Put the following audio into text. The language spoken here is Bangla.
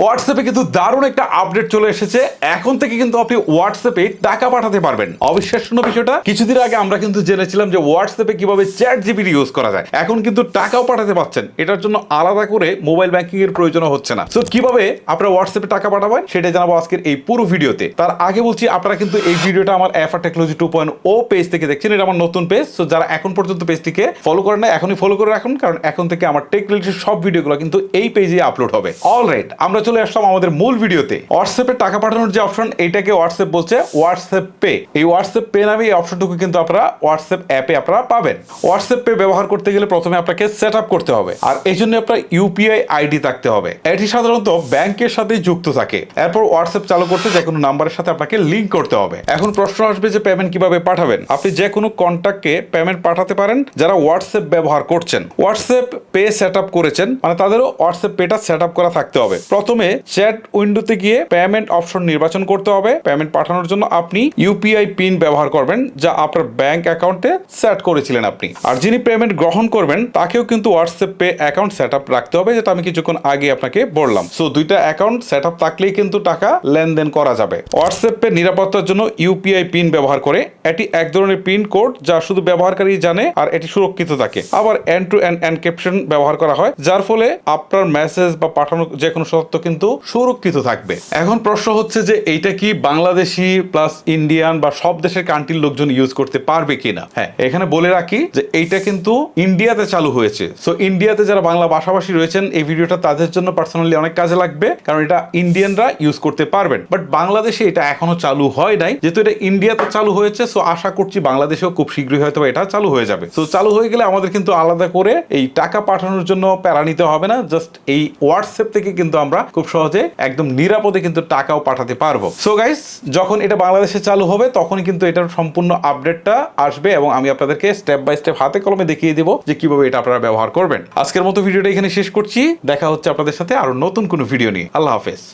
হোয়াটসঅ্যাপে কিন্তু দারুণ একটা আপডেট চলে এসেছে। এখন থেকে কিন্তু আপনি হোয়াটসঅ্যাপে টাকা পাঠাতে পারবেন। অবিশ্বাস্য বিষয়টা, কিছুদিন আগে আমরা কিন্তু জেনেছিলাম যে হোয়াটসঅ্যাপে কীভাবে চ্যাট জিপিটি ইউজ করা যায়। এখন কিন্তু টাকাও পাঠাতে পারছেন এটার জন্য আলাদা করে মোবাইল ব্যাংকিং এর প্রয়োজন হচ্ছে না। সো কীভাবে আপনারা হোয়াটসঅ্যাপে টাকা পাঠাবেন সেটা জানাব আজকের এই পুরো ভিডিওতে। তার আগে বলছি, আপনারা কিন্তু এই ভিডিওটা আমার FR technology two point O page থেকে দেখছেন। এটা আমার নতুন পেজ সো যারা এখন পর্যন্ত পেজটিকে ফলো করেন না এখনই ফলো করে রাখুন। কারণ এখন থেকে আমার টেক সব ভিডিওগুলো কিন্তু এই পেজে আপলোড হবে। অলরাইট আমরা চলে আসলাম আমাদের মূল ভিডিওতে। হোয়াটসঅ্যাপে টাকা পাঠানোর যে অপশন এটাকে হোয়াটসঅ্যাপ বলছে হোয়াটসঅ্যাপ পে এই হোয়াটসঅ্যাপ পে নামে এই অপশনটুকু কিন্তু আপনারা হোয়াটসঅ্যাপ অ্যাপে আপনারা পাবেন। হোয়াটসঅ্যাপ পে ব্যবহার করতে গেলে প্রথমে আপনাকে সেট আপ করতে হবে। আর এই জন্য আপনার ইউপিআই আইডি থাকতে হবে। এটি সাধারণত ব্যাংকের সাথে যুক্ত থাকে। এরপর হোয়াটসঅ্যাপ চালু করতে যে কোনো নাম্বারের সাথে আপনাকে লিঙ্ক করতে হবে। এখন প্রশ্ন আসবে যে পেমেন্ট কীভাবে পাঠাবেন? আপনি যে কোনো কন্ট্যাক্টকে পেমেন্ট পাঠাতে পারেন যারা হোয়াটসঅ্যাপ ব্যবহার করছেন। হোয়াটসঅ্যাপ পে সেট আপ করেছেন মানে তাদেরও হোয়াটসঅ্যাপ পেটা সেট আপ করা থাকতে হবে। প্রথমে চ্যাট উইন্ডোতে গিয়ে পেমেন্ট অপশন নির্বাচন করতে হবে। পেমেন্ট পাঠানোর জন্য আপনি ইউপিআই পিন ব্যবহার করবেন, যা আপনার ব্যাংক অ্যাকাউন্টে সেট করেছিলেন আপনি। আর যিনি পেমেন্ট গ্রহণ করবেন, তাকেও কিন্তু WhatsApp Pay account set up রাখতে হবে, যেটা আমি কিছুক্ষণ আগে আপনাকে বললাম। সো দুইটা অ্যাকাউন্ট সেট আপ থাকলেই কিন্তু টাকা লেনদেন করা যাবে। হোয়াটসঅ্যাপ পে নিরাপত্তার জন্য ইউপিআই পিন ব্যবহার করে, এটি এক ধরনের পিন কোড যা শুধু ব্যবহারকারী জানে আর এটি সুরক্ষিত থাকে। আবার এন্ড টু এন্ড এনক্রিপশন ব্যবহার করা হয়, যার ফলে আপনার মেসেজ বা পাঠানো যে কোনো তথ্য কিন্তু সুরক্ষিত থাকবে। এখন প্রশ্ন হচ্ছে যে এইটা কি বাংলাদেশি প্লাস ইন্ডিয়ান বা সব দেশের কান্ট্রির লোকজন ইউজ করতে পারবে কিনা? হ্যাঁ এখানে বলে রাখি যে এইটা কিন্তু ইন্ডিয়াতে চালু হয়েছে। সো ইন্ডিয়াতে যারা বাংলা ভাষাভাষী রয়েছেন, এই ভিডিওটা তাদের জন্য পার্সোনালি অনেক কাজে লাগবে, কারণ এটা ইন্ডিয়ানরা ইউজ করতে পারবেন। বাট বাংলাদেশে এটা এখনও চালু হয় নাই। যেহেতু এটা ইন্ডিয়াতে চালু হয়েছে সো আশা করছি বাংলাদেশেও খুব শীঘ্রই হয়তো এটা চালু হয়ে যাবে। সো চালু হয়ে গেলে আমাদের কিন্তু আলাদা করে এই টাকা পাঠানোর জন্য প্যারা নিতে হবে না। জাস্ট এই হোয়াটসঅ্যাপ থেকে কিন্তু আমরা খুব সহজে একদম নিরাপদে কিন্তু টাকাও পাঠাতে পারব। সো গাইস যখন এটা বাংলাদেশে চালু হবে তখন কিন্তু এটার সম্পূর্ণ আপডেটটা আসবে এবং আমি আপনাদেরকে স্টেপ বাই স্টেপ হাতে কলমে দেখিয়ে দেবো যে কীভাবে এটা আপনারা ব্যবহার করবেন। আজকের মতো ভিডিওটা এখানে শেষ করছি। দেখা হচ্ছে আপনাদের সাথে আরও নতুন কোনো ভিডিও নিয়ে। আল্লাহ হাফেজ।